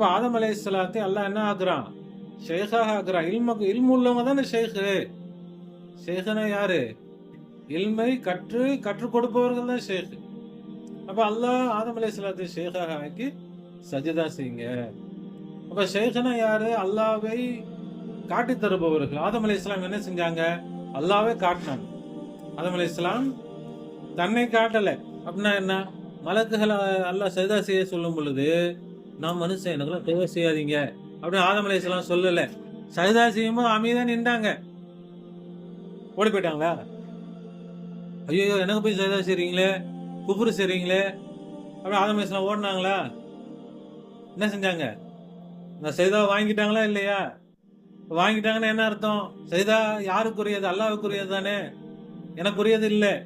அப்ப ஆதம் அலை இஸ்லாத்தை அல்லாஹ் என்ன ஆக்குறான்? ஷேகாக ஆகுறான் இல்மக்கு இல்மு உள்ளவங்க தானே ஷேகு ஷேகுனா யாரு? இல்மை கற்று கற்றுக் கொடுப்பவர்கள் தான் ஷேக் அப்ப அல்லாஹ் ஆதம் அலை இஸ்லாத்தை ஷேகாக ஆக்கி சஜிதா செய்யுங்க. அப்ப ஷேഖனா யாரு? அல்லாவை காட்டி தருபவர்கள். ஆதம் அலை இஸ்லாம் என்ன செஞ்சாங்க? அல்லாவே காட்டினாங்க. ஆதம் அலை இஸ்லாம் தன்னை காட்டல. அப்படின்னா என்ன? மலக்குகளை அல்லாஹ் சஜிதா செய்ய சொல்லும் பொழுது நான் மனுஷன் எனக்குலாம் தேவை செய்யாதீங்க. அப்படின்னு ஆதம் அலை சொல்லலை சொல்லல. சஜிதா செய்யும்போது அமைதியா நின்றாங்க. ஓடி போயிட்டாங்களா? ஐயோ எனக்கு போய் சஜிதா செய்றீங்களே? குப்புரு செய்றீங்களே? அப்படி ஆதம் ஓடினாங்களா? என்ன செஞ்சாங்க? நான் சைதா வாங்கிட்டாங்களா இல்லையா? வாங்கிட்டாங்கன்னு என்ன அர்த்தம்? சைதா யாருக்குரியது? அல்லாவுக்குரியது தானே. எனக்குரியது இல்லை.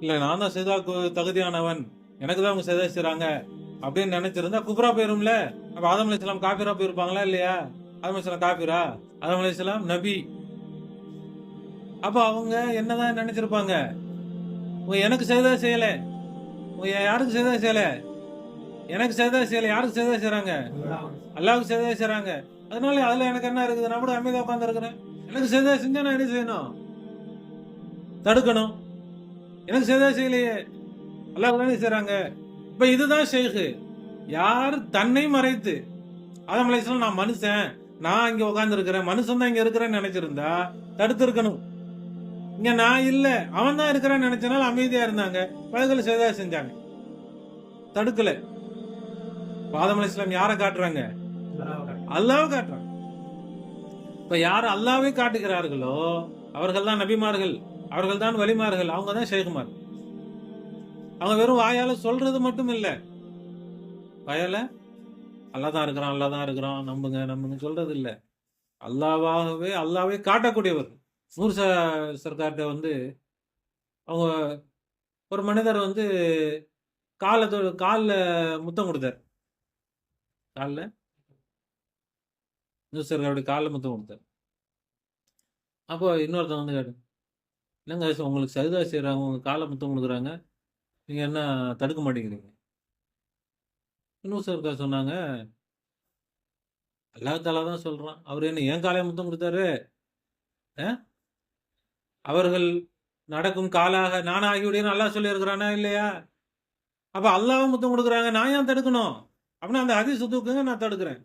இல்லை நான் தான் சைதாக்கு தகுதியானவன். எனக்கு தான் அவங்க சைதா செய்றாங்க. அப்படின்னு நினைச்சிருந்தா குப்ரா போயிரும்ல? அப்ப ஆதம் அலி இஸ்லாம் காபிரா போயிருப்பாங்களா இல்லையா? ஆதம் இஸ்லாம் காபிரா ஆதம் அலி இஸ்லாம் நபி. அப்ப அவங்க என்னதான் நினைச்சிருப்பாங்க? எனக்கு செய்தா செய்யல. யாருக்கு செய்தா செய்யல? எனக்கு செய்தா செய்யல. யாருக்கு செய்தா செய்யறாங்க அல்லாவுக்கு செய்தா செய்யறாங்க அதனால அதுல எனக்கு என்ன இருக்குது? நான் கூட அமைதியா உட்கார்ந்து இருக்கிறேன். எனக்கு செய்தா செஞ்சா நான் என்ன செய்யணும்? தடுக்கணும். எனக்கு செய்தா செய்யலையே. அல்லாஹ் தானே செய்றாங்க? இப்ப இதுதான் ஷேகு யார் தன்னை மறைத்து ஆதம் அலைஹிஸ்ஸலாம் நான் மனுஷன் நான் இங்க உட்கார்ந்து இருக்கிறேன் மனுஷன் தான் இங்க இருக்கிறேன்னு நினைச்சிருந்தா தடுத்து இருக்கணும் இங்க நான் இல்ல அவன் தான் இருக்கிறான்னு நினைச்சனால அமைதியா இருந்தாங்க. பழகல சேதா செஞ்சாங்க. தடுக்கல. ஆதம் அலைஹிஸ்ஸலாம் யாரை காட்டுறாங்க? அல்லாவை காட்டுறாங்க. இப்ப யார் அல்லாவே காட்டுகிறார்களோ அவர்கள் தான் நபிமார்கள் அவர்கள் தான் வலிமார்கள் அவங்க தான் ஷேகுமார் அவங்க வெறும் வாயால சொல்றது மட்டும் இல்ல. வாயால அல்லா தான் இருக்கிறான் அல்லா தான் இருக்கிறான் நம்புங்க நம்புங்க சொல்றது இல்ல. அல்லாவாகவே அல்லாவே காட்டக்கூடியவர். நூர் ச- சர்க்கார்ட்ட வந்து அவங்க ஒரு மனிதர் வந்து காலை காலில் முத்தம் கொடுத்தார். காலில்? நூர் சர்க்காருடைய காலில் முத்தம் கொடுத்தார். அப்போ இன்னொருத்தன் வந்து கேட்டு என்னங்க உங்களுக்கு சஜிதா செய்கிறாங்க உங்கள் காலை முத்தம் கொடுக்குறாங்க நீங்கள் என்ன தடுக்க மாட்டேங்கிறீங்க? இன்னும் சார் சொன்னாங்க. அல்லாஹ் தாலா தான் சொல்கிறான் அவர் என்ன ஏன் காலையை முத்தம் கொடுத்தாரு? ஆ? அவர்கள் நடக்கும் காலாக நானும் ஆகிவிடுன்னு நல்லா சொல்லியிருக்கிறானா இல்லையா? அப்போ அல்லாவும் முத்தம் கொடுக்குறாங்க நான் ஏன் தடுக்கணும்? அப்படின்னா அந்த ஹதீஸ் நான் தடுக்கிறேன்.